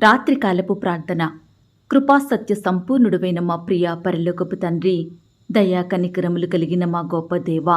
రాత్రికాలపు ప్రార్థన. కృపాసత్య సంపూర్ణుడువైన మా ప్రియ పరలోకపు తండ్రి దయా కనికరములు కలిగిన మా గొప్ప దేవ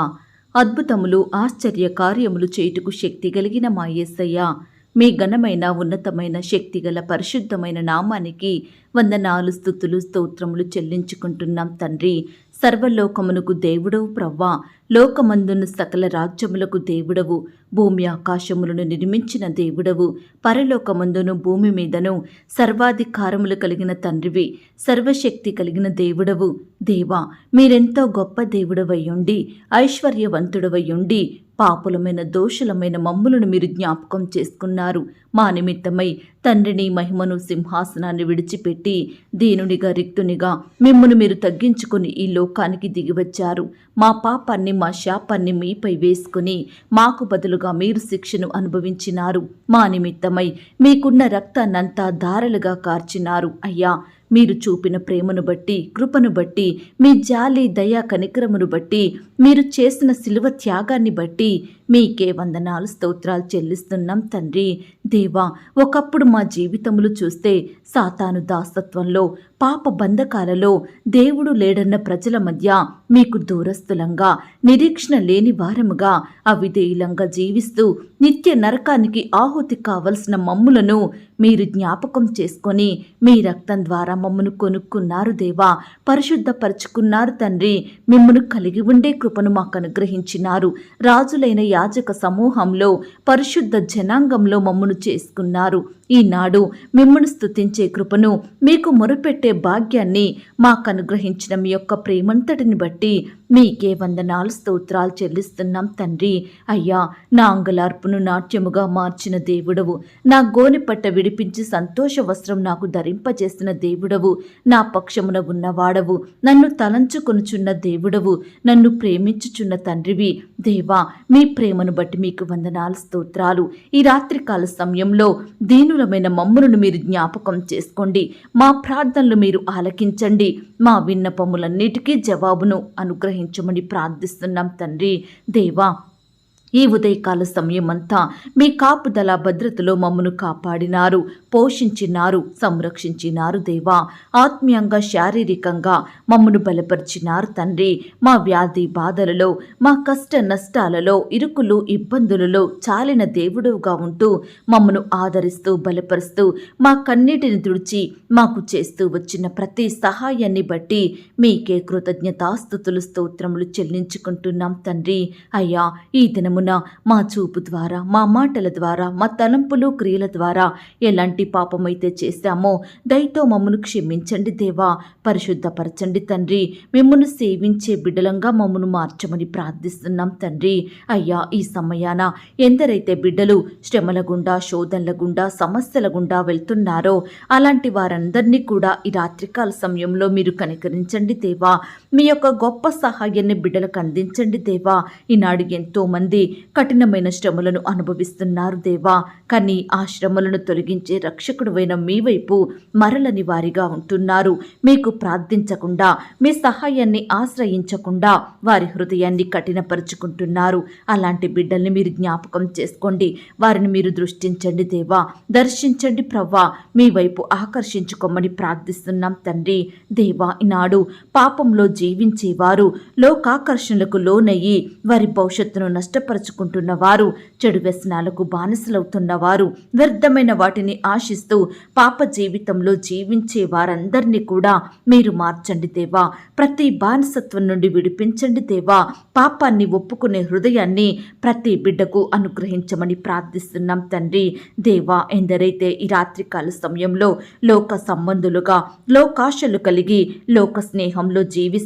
అద్భుతములు ఆశ్చర్య కార్యములు చేయుటకు శక్తి కలిగిన మా యేసయ్య మీ ఘనమైన ఉన్నతమైన శక్తిగల పరిశుద్ధమైన నామానికి వందనాలు స్థుతులు స్తోత్రములు చెల్లించుకుంటున్నాం తండ్రి. సర్వలోకమునకు దేవుడవు ప్రవ్వా. లోకమందును సకల రాజ్యములకు దేవుడవు. భూమి ఆకాశములను నిర్మించిన దేవుడవు. పరలోకమందును భూమి మీదను సర్వాధికారములు కలిగిన తండ్రివి. సర్వశక్తి కలిగిన దేవుడవు. దేవా మీరెంతో గొప్ప దేవుడవయ్యుండి ఐశ్వర్యవంతుడవయ్యుండి పాపులమైన దోషులమైన మమ్ములను మీరు జ్ఞాపకం చేసుకున్నారు. మా నిమిత్తమై తండ్రిని మహిమను సింహాసనాన్ని విడిచిపెట్టి దీనునిగా రిక్తునిగా మిమ్మల్ని మీరు తగ్గించుకుని ఈ లోకానికి దిగివచ్చారు. మా పాపాన్ని మా శాపాన్ని మీపై వేసుకుని మాకు బదులుగా మీరు శిక్షను అనుభవించినారు. మా నిమిత్తమై మీకున్న రక్తాన్నంతా ధారలుగా కార్చినారు. అయ్యా మీరు చూపిన ప్రేమను బట్టి కృపను బట్టి మీ జాలి దయా కనికరమును బట్టి మీరు చేసిన శిలువ త్యాగాన్ని బట్టి మీకే వందనాలు స్తోత్రాలు చెల్లిస్తున్నాం తండ్రి. దేవా ఒకప్పుడు మా జీవితములు చూస్తే సాతాను దాసత్వంలో పాప బంధకాలలో దేవుడు లేడన్న ప్రజల మధ్య మీకు దూరస్థులంగా నిరీక్షణ లేని వారముగా అవిధేయులంగా జీవిస్తూ నిత్య నరకానికి ఆహుతి కావలసిన మమ్ములను మీరు జ్ఞాపకం చేసుకొని మీ రక్తం ద్వారా మమ్మను కొనుక్కున్నారు దేవా. పరిశుద్ధపరుచుకున్నారు తండ్రి. మిమ్మను కలిగి ఉండే కృపను మాకు అనుగ్రహించినారు. రాజులైన యాజక సమూహంలో పరిశుద్ధ జనాంగంలో మమ్మను చేసుకున్నారు. ఈనాడు మిమ్మను స్తుతించే కృపను మీకు మొరపెట్టే భాగ్యాన్ని మాకు అనుగ్రహించిన మీ యొక్క ప్రేమంతటిని బట్టి మీకే వందనాలు స్తోత్రాలు చెల్లిస్తున్నాం తండ్రి. అయ్యా నా అంగలార్పును నాట్యముగా మార్చిన దేవుడవు. నా గోనిపట్ట విడిపించి సంతోష వస్త్రం నాకు ధరింపజేసిన దేవుడవు. నా పక్షమున ఉన్నవాడవు. నన్ను తలంచుకొనుచున్న దేవుడవు. నన్ను ప్రేమించుచున్న తండ్రివి. దేవా మీ ప్రేమను బట్టి మీకు వందనాలు స్తోత్రాలు. ఈ రాత్రికాల సమయంలో దీనులమైన మమ్ములను మీరు జ్ఞాపకం చేసుకోండి. మా ప్రార్థనలు మీరు ఆలకించండి. మా విన్నపములన్నిటికీ జవాబును అనుగ్రహించమని ప్రార్థిస్తున్నాం తండ్రి. దేవా ఈ ఉదయకాల సమయమంతా మీ కాపుదల భద్రతలో మమ్మను కాపాడినారు పోషించినారు సంరక్షించినారు దేవా. ఆత్మీయంగా శారీరకంగా మమ్మను బలపరిచినారు తండ్రి. మా వ్యాధి బాధలలో మా కష్ట నష్టాలలో ఇరుకులు ఇబ్బందులలో చాలిన దేవుడుగా ఉంటూ మమ్మను ఆదరిస్తూ బలపరుస్తూ మా కన్నీటిని తుడిచి మాకు చేస్తూ వచ్చిన ప్రతి సహాయాన్ని బట్టి మీకే కృతజ్ఞతాస్థుతులు స్తోత్రములు చెల్లించుకుంటున్నాం తండ్రి. అయ్యా ఈ దినమున మా చూపు ద్వారా మా మాటల ద్వారా మా తలంపులు క్రియల ద్వారా ఎలాంటి పాపమైతే చేశామో దయతో మమ్మను క్షమించండి దేవా. పరిశుద్ధపరచండి తండ్రి. మిమ్మను సేవించే బిడ్డలంగా మమ్మను మార్చమని ప్రార్థిస్తున్నాం తండ్రి. అయ్యా ఈ సమయాన ఎందరైతే బిడ్డలు శ్రమల గుండా శోధనల గుండా సమస్యల గుండా వెళ్తున్నారో అలాంటి వారందరినీ కూడా ఈ రాత్రికాల సమయంలో మీరు కనికరించండి దేవా. మీ యొక్క గొప్ప సహాయాన్ని బిడ్డలకు అందించండి దేవా. ఈనాడు ఎంతో మంది కఠినమైన శ్రమలను అనుభవిస్తున్నారు దేవా. కానీ ఆ శ్రమలను తొలగించే రక్షకుడువైన మీ వైపు మరలని వారిగా ఉంటున్నారు. మీకు ప్రార్థించకుండా మీ సహాయాన్ని ఆశ్రయించకుండా వారి హృదయాన్ని కఠినపరుచుకుంటున్నారు. అలాంటి బిడ్డల్ని మీరు జ్ఞాపకం చేసుకోండి. వారిని మీరు దృష్టించండి దేవా. దర్శించండి ప్రవ్వా. మీ వైపు ఆకర్షించుకోమని ప్రార్థిస్తున్నాం తండ్రి. దేవా ఈనాడు పాపంలో జీవించేవారు. లోకాకర్షణలకు లోనయ్యి వారి భవిష్యత్తును నష్టపరుచుకుంటున్న వారు చెడు వ్యసనాలకు బానిసలవుతున్న వారు వ్యర్థమైన వాటిని ఆశిస్తూ పాప జీవితంలో జీవించే వారందరినీ కూడా మీరు మార్చండి దేవా. ప్రతి బానిసత్వం నుండి విడిపించండి దేవా. పాపాన్ని ఒప్పుకునే హృదయాన్ని ప్రతి బిడ్డకు అనుగ్రహించమని ప్రార్థిస్తున్నాం తండ్రి. దేవా ఎందరైతే ఈ రాత్రికాల సమయంలో లోక సంబంధులుగా లోకాశలు కలిగి లోక స్నేహంలో జీవిస్తూ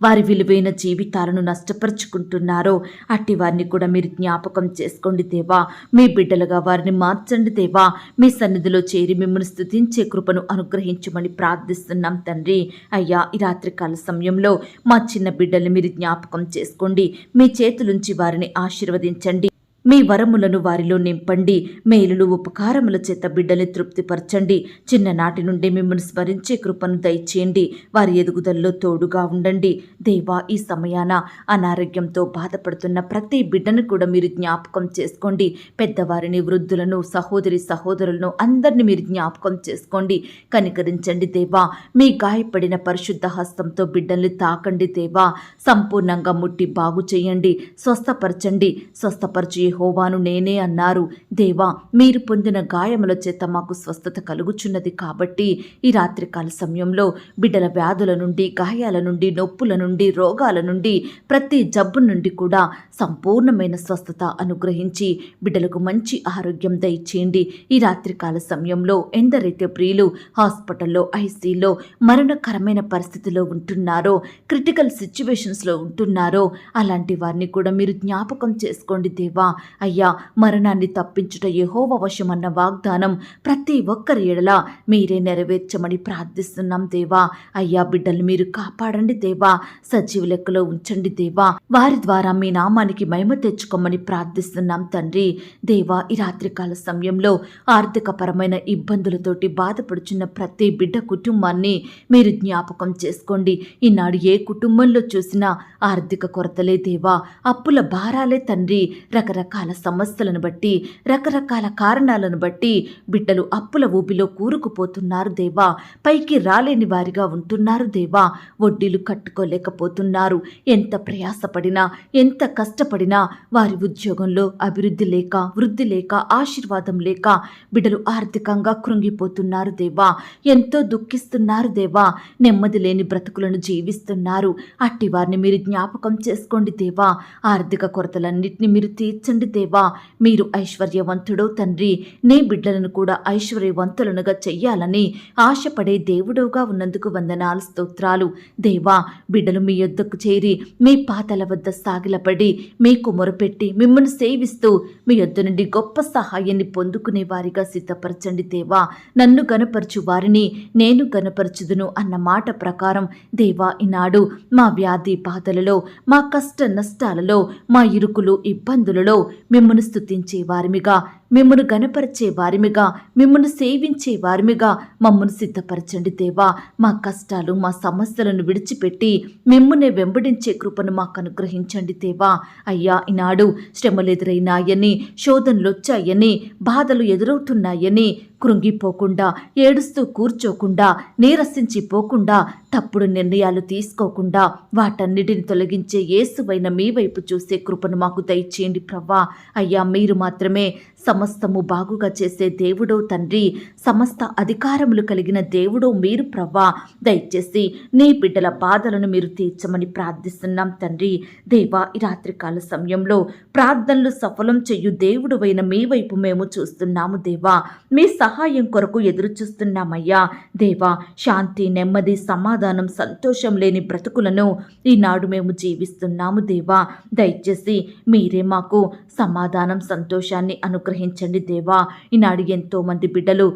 వారి విలువైన జీవితాలను నష్టపరుచుకుంటున్నారో అట్టి వారిని కూడా మీరు జ్ఞాపకం చేసుకోండి దేవా. మీ బిడ్డలుగా వారిని మార్చండి దేవా. మీ సన్నిధిలో చేరి మిమ్మల్ని స్థుతించే కృపను అనుగ్రహించమని ప్రార్థిస్తున్నాం తండ్రి. అయ్యా ఈ రాత్రికాల సమయంలో మా చిన్న బిడ్డల్ని మీరు జ్ఞాపకం చేసుకోండి. మీ చేతులుంచి వారిని ఆశీర్వదించండి. మీ వరములను వారిలో నింపండి. మేలులు ఉపకారముల చేత బిడ్డల్ని తృప్తిపరచండి. చిన్ననాటి నుండి మిమ్మల్ని స్మరించే కృపను దయచేయండి. వారి ఎదుగుదలలో తోడుగా ఉండండి. దేవా ఈ సమయాన అనారోగ్యంతో బాధపడుతున్న ప్రతి బిడ్డను కూడా మీరు జ్ఞాపకం చేసుకోండి. పెద్దవారిని వృద్ధులను సహోదరి సహోదరులను అందరిని మీరు జ్ఞాపకం చేసుకోండి. కనికరించండి దేవా. మీ గాయపడిన పరిశుద్ధ హస్తంతో బిడ్డల్ని తాకండి దేవా. సంపూర్ణంగా ముట్టి బాగు చేయండి. స్వస్థపరచండి. స్వస్థపరచు యహోవాను నేనే అన్నారు. దేవా మీరు పొందిన గాయముల చేత మాకు స్వస్థత కలుగుచున్నది కాబట్టి ఈ రాత్రికాల సమయంలో బిడ్డల వ్యాధుల నుండి గాయాల నుండి నొప్పుల నుండి రోగాల నుండి ప్రతి జబ్బు నుండి కూడా సంపూర్ణమైన స్వస్థత అనుగ్రహించి బిడ్డలకు మంచి ఆరోగ్యం దయచేయండి. ఈ రాత్రికాల సమయంలో ఎందరైతే ప్రియులు హాస్పిటల్లో ఐసీలో మరణకరమైన పరిస్థితిలో ఉంటున్నారో క్రిటికల్ సిచ్యువేషన్స్లో ఉంటున్నారో అలాంటి వారిని కూడా మీరు జ్ఞాపకం చేసుకోండి దేవా. అయ్యా మరణాన్ని తప్పించుట యహోవ వశమన్న వాగ్దానం ప్రతి ఒక్కరి ఎడల మీరే నెరవేర్చమని ప్రార్థిస్తున్నాం దేవా. అయ్యా బిడ్డలు మీరు కాపాడండి దేవా. సజీవ లెక్కలో ఉంచండి దేవా. వారి ద్వారా మీ నామానికి మహిమ తెచ్చుకోమని ప్రార్థిస్తున్నాం తండ్రి. దేవా ఈ రాత్రికాల సమయంలో ఆర్థికపరమైన ఇబ్బందులతోటి బాధపడుచున్న ప్రతి బిడ్డ కుటుంబాన్ని మీరు జ్ఞాపకం చేసుకోండి. ఈనాడు ఏ కుటుంబంలో చూసినా ఆర్థిక కొరతలే దేవా. అప్పుల భారాలే తండ్రి. రకరకాల సమస్యలను బట్టి రకరకాల కారణాలను బట్టి బిడ్డలు అప్పుల ఊబిలో కూరుకుపోతున్నారు దేవా. పైకి రాలేని వారిగా ఉంటున్నారు దేవా. వడ్డీలు కట్టుకోలేకపోతున్నారు. ఎంత ప్రయాసపడినా ఎంత కష్టపడినా వారి ఉద్యోగంలో అభివృద్ధి లేక వృద్ధి లేక ఆశీర్వాదం లేక బిడ్డలు ఆర్థికంగా కృంగిపోతున్నారు దేవా. ఎంతో దుఃఖిస్తున్నారు దేవా. నెమ్మది లేని బ్రతుకులను జీవిస్తున్నారు. అట్టి వారిని మీరు జ్ఞాపకం చేసుకోండి దేవా. ఆర్థిక కొరతలన్నింటినీ మీరు తీర్చండి దేవా మీరు ఐశ్వర్యవంతుడో తండ్రి నీ బిడ్డలను కూడా ఐశ్వర్యవంతులనుగా చెయ్యాలని ఆశపడే దేవుడవుగా ఉన్నందుకు వందనాలు స్తోత్రాలు. దేవా బిడ్డలు మీ యొద్దకు చేరి మీ పాతల వద్ద సాగిలపడి మీకు మొరపెట్టి మిమ్మల్ని సేవిస్తూ మీ యొద్ద నుండి గొప్ప సహాయాన్ని పొందుకునే వారిగా సిద్ధపరచండి దేవా. నన్ను గనపరచు వారిని నేను గనపరచుదును అన్న మాట ప్రకారం దేవా ఈనాడు మా వ్యాధి బాధలలో మా కష్ట నష్టాలలో మా ఇరుకులు ఇబ్బందులలో మిమ్మల్ని స్తుతించే వారిమిగా మిమ్మను గనపరిచే వారిమిగా మిమ్మను సేవించే వారిమిగా మమ్మను సిద్ధపరచండి దేవా. మా కష్టాలు మా సమస్యలను విడిచిపెట్టి మిమ్మల్ని వెంబడించే కృపను మాకు అనుగ్రహించండి దేవా. అయ్యా ఈనాడు శ్రమలు ఎదురైనాయని శోధనలు వచ్చాయని బాధలు ఎదురవుతున్నాయని కృంగిపోకుండా ఏడుస్తూ కూర్చోకుండా నీరసించిపోకుండా తప్పుడు నిర్ణయాలు తీసుకోకుండా వాటన్నిటిని తొలగించే యేసువైన మీ వైపు చూసే కృపను మాకు దయచేయండి ప్రవ్వా. అయ్యా మీరు మాత్రమే సమస్తము బాగుగా చేసే దేవుడో తండ్రి సమస్త అధికారములు కలిగిన దేవుడో మీరు ప్రవ్వా. దయచేసి నీ బిడ్డల బాధలను మీరు తీర్చమని ప్రార్థిస్తున్నాం తండ్రి. దేవా ఈ రాత్రికాల సమయంలో ప్రార్థనలు సఫలం చెయ్యు దేవుడు మీ వైపు మేము చూస్తున్నాము దేవా. మీ సహాయం కొరకు ఎదురుచూస్తున్నామయ్యా. దేవా శాంతి నెమ్మది సమాధానం సంతోషం లేని బ్రతుకులను ఈనాడు మేము జీవిస్తున్నాము దేవా. దయచేసి మీరే మాకు సమాధానం సంతోషాన్ని అనుగ్రహించండి దేవా. ఈనాడు ఎంతో మంది బిడ్డలు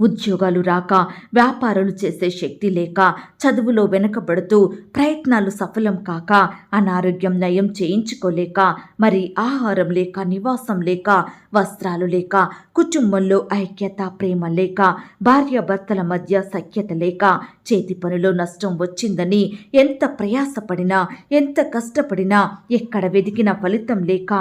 ఉద్యోగాలు రాక వ్యాపారాలు చేసే శక్తి లేక చదువులో వెనకబడుతూ ప్రయత్నాలు సఫలం కాక అనారోగ్యం నయం చేయించుకోలేక మరి ఆహారం లేక నివాసం లేక వస్త్రాలు లేక కుటుంబంలో ఐక్యత ప్రేమ లేక భార్యాభర్తల మధ్య సఖ్యత లేక చేతి పనిలో నష్టం వచ్చిందని ఎంత ప్రయాసపడినా ఎంత కష్టపడినా ఎక్కడ వెదికిన ఫలితం లేక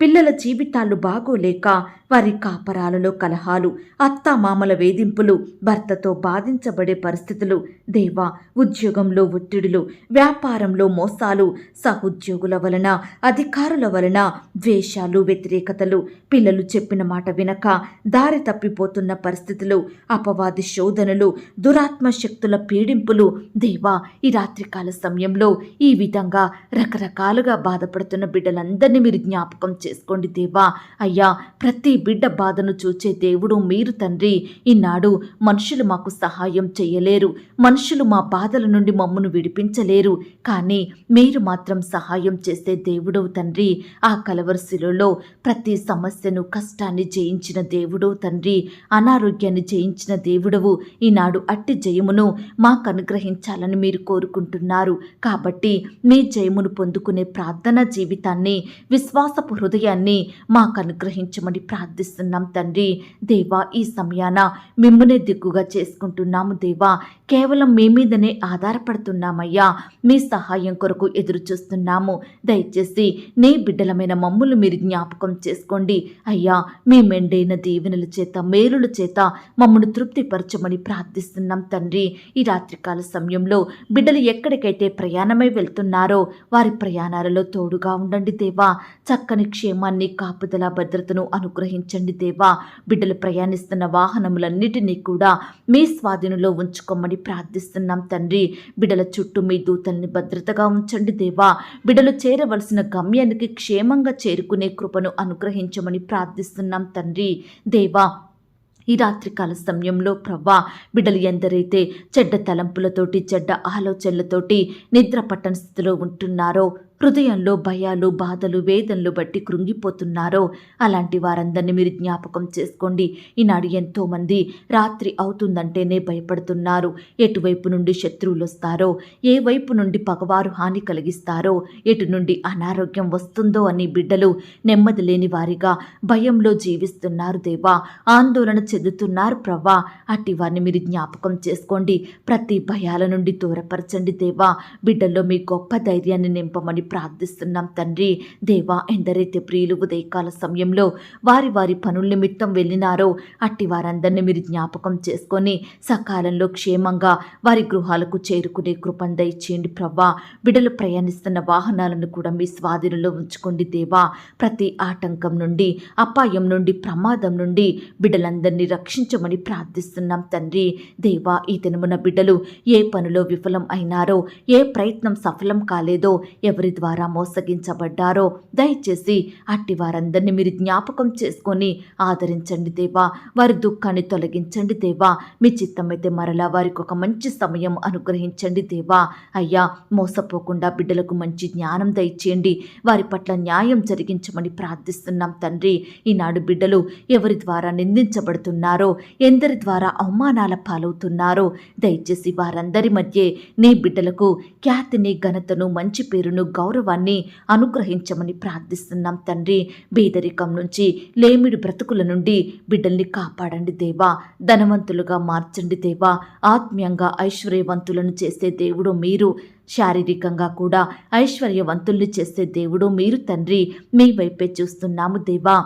పిల్లల జీవితాలు బాగోలేక వారి కాపరాలలో కలహాలు అత్తామామల వేధింపులు భర్తతో బాధించబడే పరిస్థితులు దేవా ఉద్యోగంలో ఒత్తిడులు వ్యాపారంలో మోసాలు సహోద్యోగుల వలన అధికారుల వలన ద్వేషాలు వ్యతిరేకతలు పిల్లలు చెప్పిన మాట వినక దారి తప్పిపోతున్న పరిస్థితులు అపవాది శోధనలు దురాత్మ శక్తుల పీడింపులు దేవా ఈ రాత్రికాల సమయంలో ఈ విధంగా రకరకాలుగా బాధపడుతున్న బిడ్డలందరినీ మీరు జ్ఞాపకం చేసుకోండి దేవా. అయ్యా ప్రతి బిడ్డ బాధను చూచే దేవుడు మీరు తండ్రి. ఈనాడు మనుషులు మాకు సహాయం చేయలేరు. మనుషులు మా బాధల నుండి మమ్మను విడిపించలేరు. కానీ మీరు మాత్రం సహాయం చేసే దేవుడవు తండ్రి. ఆ కలవరశిలలో ప్రతి సమస్యను కష్టాన్ని జయించిన దేవుడవు తండ్రి. అనారోగ్యాన్ని జయించిన దేవుడవు. ఈనాడు అట్టి జయమును మాకు అనుగ్రహించాలని మీరు కోరుకుంటున్నారు. కాబట్టి మీ జయమును పొందుకునే ప్రార్థన జీవితాన్ని విశ్వాసపు హృదయాన్ని మాకు అనుగ్రహించమని ప్రార్థిస్తున్నాం తండ్రి. దేవా ఈ సమయాన మిమ్మనే దిక్కుగా చేసుకుంటున్నాము దేవా. కేవలం మీ మీదనే ఆధారపడుతున్నామయ్యా. మీ సహాయం కొరకు ఎదురు చూస్తున్నాము దయచేసి నీ బిడ్డలమైన మమ్ములు మీరు జ్ఞాపకం చేసుకోండి. అయ్యా మీ మెండైన దీవెనల చేత మేలుల చేత మమ్మను తృప్తిపరచమని ప్రార్థిస్తున్నాం తండ్రి. ఈ రాత్రికాల సమయంలో బిడ్డలు ఎక్కడికైతే ప్రయాణమై వెళ్తున్నారో వారి ప్రయాణాలలో తోడుగా ఉండండి దేవా. చక్కని క్షేమాన్ని కాపుదల భద్రతను అనుగ్రహించండి. దేవా. బిడ్డలు ప్రయాణిస్తున్న వాహనములన్నిటినీ కూడా మీ స్వాధీనంలో ఉంచుకోమని ప్రార్థిస్తున్నాం తండ్రి. బిడ్డల చుట్టూ మీ దూతల్ని భద్రతగా ఉంచండి దేవా. బిడ్డలు చేరవలసిన గమ్యానికి క్షేమంగా చేరుకునే కృపను అనుగ్రహించమని ప్రార్థిస్తున్నాం తండ్రి. దేవా ఈ రాత్రికాల సమయంలో ప్రవ్వా బిడ్డలు ఎందరైతే చెడ్డ తలంపులతోటి చెడ్డ ఆలోచనలతోటి నిద్ర పట్టని స్థితిలో ఉంటున్నారో హృదయంలో భయాలు బాధలు వేదనలు బట్టి కృంగిపోతున్నారో అలాంటి వారందరినీ మీరు జ్ఞాపకం చేసుకోండి. ఈనాడు ఎంతోమంది రాత్రి అవుతుందంటేనే భయపడుతున్నారు. ఎటువైపు నుండి శత్రువులు వస్తారో ఏ వైపు నుండి పగవారు హాని కలిగిస్తారో ఎటు నుండి అనారోగ్యం వస్తుందో అని బిడ్డలు నెమ్మది లేని వారిగా భయంలో జీవిస్తున్నారు దేవా. ఆందోళన చెందుతున్నారు ప్రవ్వా. అట్టి వారిని మీరు జ్ఞాపకం చేసుకోండి. ప్రతి భయాల నుండి దూరపరచండి దేవా. బిడ్డల్లో మీ గొప్ప ధైర్యాన్ని నింపమని ప్రార్థిస్తున్నాం తండ్రి. దేవా ఎందరైతే ప్రియులు ఉదయకాల సమయంలో వారి వారి పనుల నిమిత్తం వెళ్ళినారో అట్టి వారందరినీ మీరు జ్ఞాపకం చేసుకొని సకాలంలో క్షేమంగా వారి గృహాలకు చేరుకునే కృపను దయచేయండి ప్రవ్వా. బిడ్డలు ప్రయాణిస్తున్న వాహనాలను కూడా మీ స్వాధీనంలో ఉంచుకోండి దేవా. ప్రతి ఆటంకం నుండి అపాయం నుండి ప్రమాదం నుండి బిడ్డలందరినీ రక్షించమని ప్రార్థిస్తున్నాం తండ్రి. దేవా ఈ దినమున బిడ్డలు ఏ పనిలో విఫలం అయినారో ఏ ప్రయత్నం సఫలం కాలేదో ఎవరి ద్వారా మోసగించబడ్డారో దయచేసి అట్టి వారందరినీ మీరు జ్ఞాపకం చేసుకొని ఆదరించండి దేవా. వారి దుఃఖాన్ని తొలగించండి దేవా. మీ చిత్తమైతే మరలా వారికి ఒక మంచి సమయం అనుగ్రహించండి దేవా. అయ్యా మోసపోకుండా బిడ్డలకు మంచి జ్ఞానం దయచేయండి. వారి పట్ల న్యాయం జరిగించమని ప్రార్థిస్తున్నాం తండ్రి. ఈనాడు బిడ్డలు ఎవరి ద్వారా నిందించబడుతున్నారో ఎందరి ద్వారా అవమానాల పాలవుతున్నారో దయచేసి వారందరి మధ్య నీ బిడ్డలకు ఖ్యాతిని ఘనతను మంచి పేరును గౌరవాన్ని అనుగ్రహించమని ప్రార్థిస్తున్నాం తండ్రి. బీదరికం నుంచి లేమిడి బ్రతుకుల నుండి బిడ్డల్ని కాపాడండి దేవా. ధనవంతులుగా మార్చండి దేవా. ఆత్మీయంగా ఐశ్వర్యవంతులను చేసే దేవుడు మీరు. శారీరకంగా కూడా ఐశ్వర్యవంతుల్ని చేసే దేవుడు మీరు తండ్రి. మీ వైపే చూస్తున్నాము దేవా.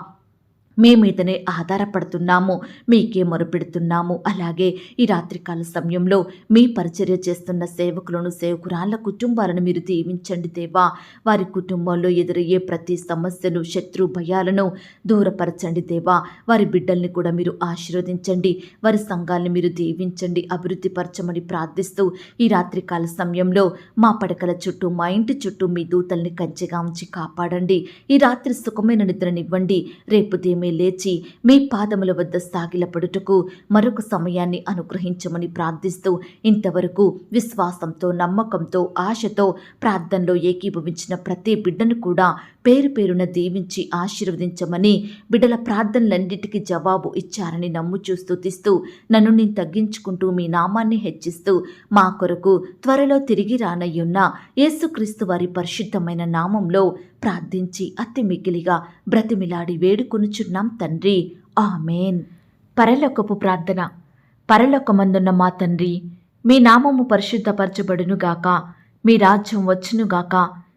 మీ మీదనే ఆధారపడుతున్నాము మీకే మొరపెడుతున్నాము. అలాగే ఈ రాత్రికాల సమయంలో మీ పరిచర్య చేస్తున్న సేవకులను సేవకురాళ్ళ కుటుంబాలను మీరు దీవించండి దేవా. వారి కుటుంబంలో ఎదురయ్యే ప్రతి సమస్యను శత్రు భయాలను దూరపరచండి దేవా. వారి బిడ్డల్ని కూడా మీరు ఆశీర్వదించండి. వారి సంఘాలను మీరు దీవించండి అభివృద్ధి పరచమని ప్రార్థిస్తూ ఈ రాత్రికాల సమయంలో మా పడకల చుట్టూ మా ఇంటి చుట్టూ మీ దూతల్ని కంచెగా ఉంచి కాపాడండి. ఈ రాత్రి సుఖమైన నిద్రనివ్వండి. రేపు దేమే లేచి మీ పాదముల వద్ద సాగిలపడుటకు మరొక సమయాన్ని అనుగ్రహించమని ప్రార్థిస్తూ ఇంతవరకు విశ్వాసంతో నమ్మకంతో ఆశతో ప్రార్థనలో ఏకీభవించిన ప్రతి బిడ్డను కూడా పేరు పేరున దీవించి ఆశీర్వదించమని బిడ్డల ప్రార్థనలన్నిటికీ జవాబు ఇచ్చారని నమ్ముచూ స్తుతిస్తూ నన్ను నేను తగ్గించుకుంటూ మీ నామాన్ని హెచ్చిస్తూ మా కొరకు త్వరలో తిరిగి రానయ్యున్న యేసుక్రీస్తు వారి పరిశుద్ధమైన నామంలో ప్రార్థించి అతి మిగిలిగా బ్రతిమిలాడి వేడుకొనుచున్నాం తండ్రి. ఆమెన్. పరలోకపు ప్రార్థన. పరలోకమందున్న మా తండ్రి మీ నామము పరిశుద్ధపరచబడునుగాక మీ రాజ్యం వచ్చునుగాక